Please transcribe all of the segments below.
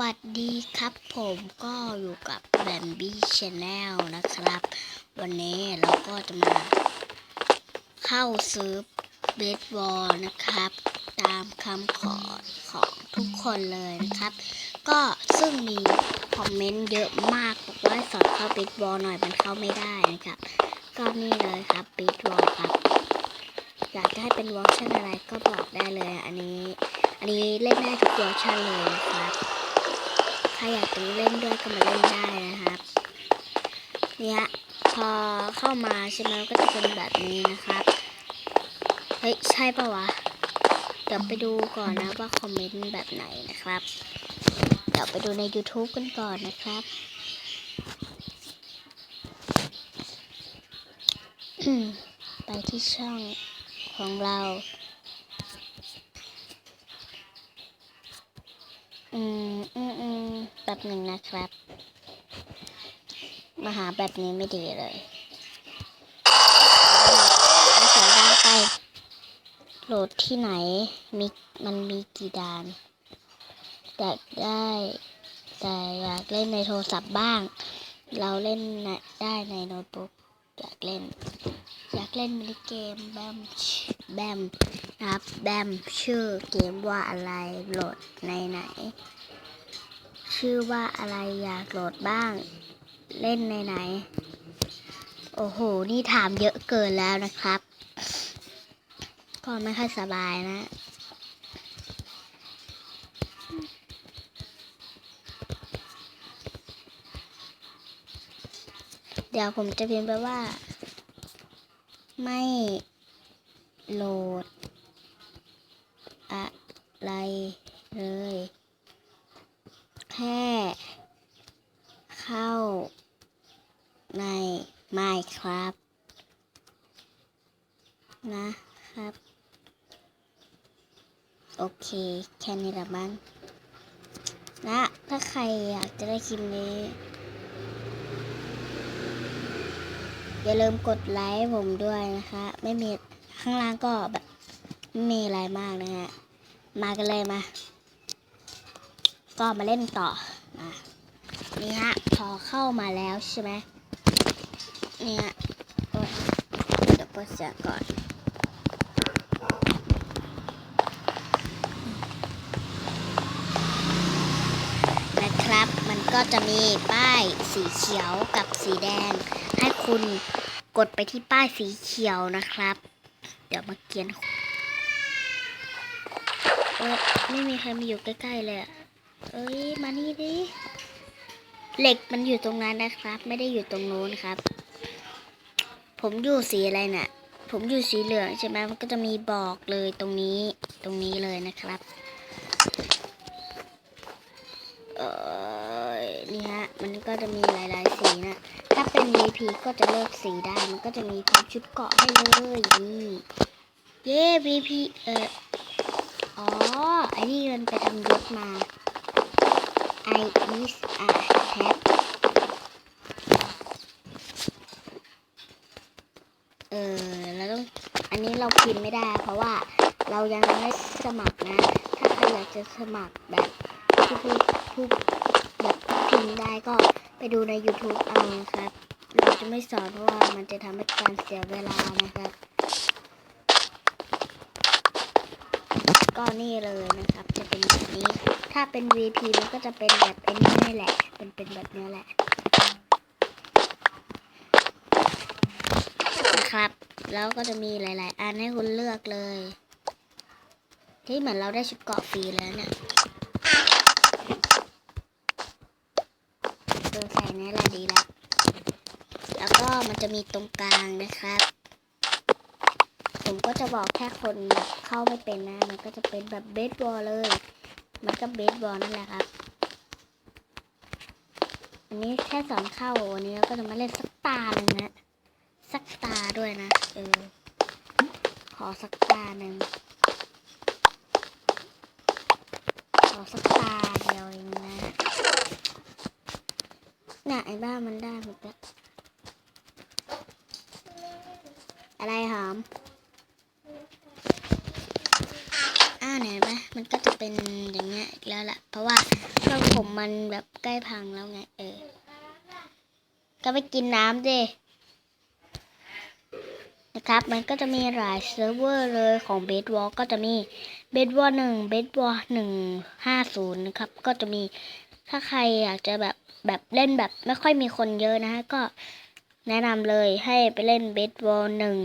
วัสดีครับผมก็อยู่กับแบมบี้ชาแนลนะครับ วันนี้เราก็จะมาเข้าซื้อเบสบอลนะครับ ตามคำขอของทุกคนเลยนะครับ ก็ซึ่งมีคอมเมนต์เยอะมากบอกว่าสอนเข้าเบสบอลหน่อยมันเข้าไม่ได้นะครับ ก็นี่เลยครับเบสบอลครับ อยากจะให้เป็นวอร์ชันอะไรก็บอกได้เลยอันนี้อันนี้เล่นได้ทุกเวอร์ชันเลยนะครับ ใครอยากจะเล่นด้วยก็มาเล่นได้นะครับเนี่ยพอเข้ามาใช่ไหมก็จะเป็นแบบนี้นะครับ เฮ้ย ใช่ปะวะ เดี๋ยวไปดูก่อนนะว่าคอมเมนต์แบบไหนนะครับ เดี๋ยวไปดูใน YouTube กันก่อนนะครับไปที่ช่องของเรา อืมอืมอืมแบบหนึ่งนะครับ มาหาแบบนี้ไม่ดีเลยเอาเสียงดังไป โหลดที่ไหน มีมันมีกี่ด่านอยากได้ แต่อยากเล่นในโทรศัพท์บ้าง เราเล่นได้ในโน้ตบุ๊กอยากเล่น อยากเล่นมินิเกมแบมแบม นะครับ แบมชื่อเกมว่าอะไรโหลดในไหน ชื่อว่าอะไรอยากโหลดบ้าง เล่นในไหน โอ้โห นี่ถามเยอะเกินแล้วนะครับ ก็ไม่ค่อยสบายนะเดี๋ยวผมจะพิมพ์ไปว่า ไม่โหลด อะไรเลย แค่เข้าใน Minecraft นะครับ โอเค แค่นี้ละมันนะถ้าใครอยากจะได้คลิปนี้ อย่าลืมกดไลค์ผมด้วยนะคะ ไม่มีข้างล่างก็แบบ มีอะไรมากนะฮะ มากันเลยมา ก็มาเล่นต่อนะนี่ฮะ พอเข้ามาแล้วใช่ไหมเนี่ยโอ๊ยเดี๋ยวเปิดเสียงก่อนนะครับ มันก็จะมีป้ายสีเขียวกับสีแดง ให้คุณกดไปที่ป้ายสีเขียวนะครับ เดี๋ยวมาเกียน เออไม่มีใครมาอยู่ใกล้ๆเลยอะเอ้ย มานี่ดิ เหล็กมันอยู่ตรงนั้นนะครับ ไม่ได้อยู่ตรงโน้นครับ ผมอยู่สีอะไรเนี่ยผมอยู่สีเหลืองใช่ไหมมันก็จะมีบอกเลยตรงนี้ ตรงนี้เลยนะครับ เออนี่ฮะ มันก็จะมีหลายๆสีนะ ถ้าเป็น VP ก็จะเลือกสีได้ มันก็จะมีชุดเกาะให้เลยนี่ เย้ VP เออ อ๋อ ไอ้นี่มันไปทำยศมา I is a hat เออเราต้อง อันนี้เราพิมพ์ไม่ได้ เพราะว่าเรายังไม่สมัครนะ ถ้าใครอยากจะสมัครแบบที่พูดพูดแบบพิมพ์ได้ก็ไปดูใน YouTube เอาครับ เราจะไม่สอนเพราะว่ามันจะทำให้การเสียเวลานะครับ ก็นี่เลยนะครับ จะเป็นแบบนี้ ถ้าเป็น VP มันก็จะเป็นแบบไอ้นี้นี่แหละ เป็นเป็นแบบนี้แหละนะครับ แล้วก็จะมีหลาย ๆ อันให้คุณเลือกเลย ที่เหมือนเราได้ชุดเกาะฟรีแล้วเนี่ยเออใส่นี่แหละดีแล้ว แล้วก็มันจะมีตรงกลางนะครับ ผมก็จะบอกแค่คนแบบเข้าไม่เป็นนะ มันก็จะเป็นแบบเบสบอลเลย มันก็เบสบอลนั่นแหละครับ อันนี้แค่สอนเข้าวันนี้เราก็จะมาเล่นสักตาหนึ่งนะสักตาด้วยนะ เออ ขอสักตาหนึ่งขอสักตาเดียวเองนะน่ะไอ้บ้ามันได้หมดแล้วอะไรหอม อ่า เนี่ยเห็นไหมมันก็จะเป็นอย่างเงี้ยอีกแล้วแหละเพราะว่าช่องผมมันแบบใกล้พังแล้วไง เออ ก็ไปกินน้ำดินะครับ มันก็จะมีหลายเซิร์ฟเวอร์เลยของเบสวอลก็จะมีเบสวอลหนึ่งเบสวอลหนึ่งห้าศูนย์นะครับ ก็จะมีถ้าใครอยากจะแบบแบบเล่นแบบไม่ค่อยมีคนเยอะนะฮะ ก็แนะนำเลยให้ไปเล่นเบสวอลหนึ่ง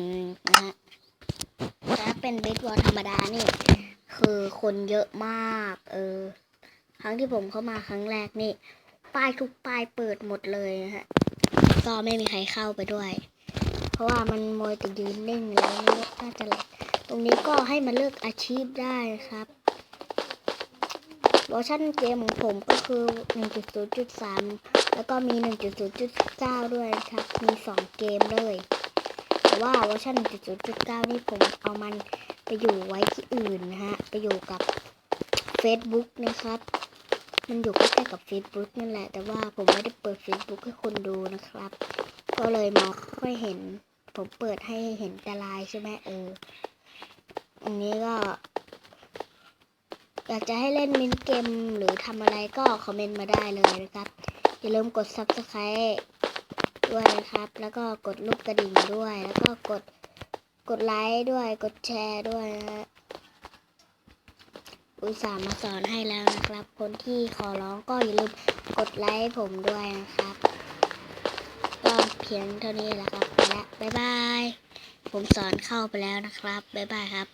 นะฮะถ้าเป็นเบสวอลธรรมดานี่ คือคนเยอะมาก เออ ครั้งที่ผมเข้ามาครั้งแรกนี่ ป้ายทุกป้ายเปิดหมดเลยนะฮะ ก็ไม่มีใครเข้าไปด้วย เพราะว่ามันมวยแต่ยืนนิ่งแล้วนี่น่าจะหลกตรงนี้ก็ให้มาเลือกอาชีพได้นะครับเวอร์ชันเกมของผมก็คือ 1.0.3 แล้วก็มี 1.0.9 ด้วยครับ มี 2 เกมเลย แต่ว่าเวอร์ชัน1.0.9 นี่ผมเอามัน อยู่ไว้ที่อื่นนะฮะ ไปอยู่กับ Facebook นะครับ มันอยู่ใกล้ๆกับ Facebook นั่นแหละ แต่ว่าผมไม่ได้เปิด Facebook ให้คนดูนะครับ ก็เลยมองไม่เห็น ผมเปิดให้เห็นแต่ไลายใช่ไหมเออ อันนี้ก็ อยากจะให้เล่นมินเกมหรือทำอะไรก็คอมเมนต์มาได้เลยนะครับ อย่าลืมกด Subscribe ด้วยนะครับ แล้วก็กดรูปกระดิ่งด้วย แล้วก็กด กดไลค์ด้วยกดแชร์ด้วยนะอุตส่าห์มาสอนให้แล้วนะครับ คนที่ขอร้องก็อย่าลืมกดไลค์ผมด้วยนะครับก็เพียงเท่านี้แหละครับไปและบ๊ายบาย ผมสอนเข้าไปแล้วนะครับ บ๊ายบายครับ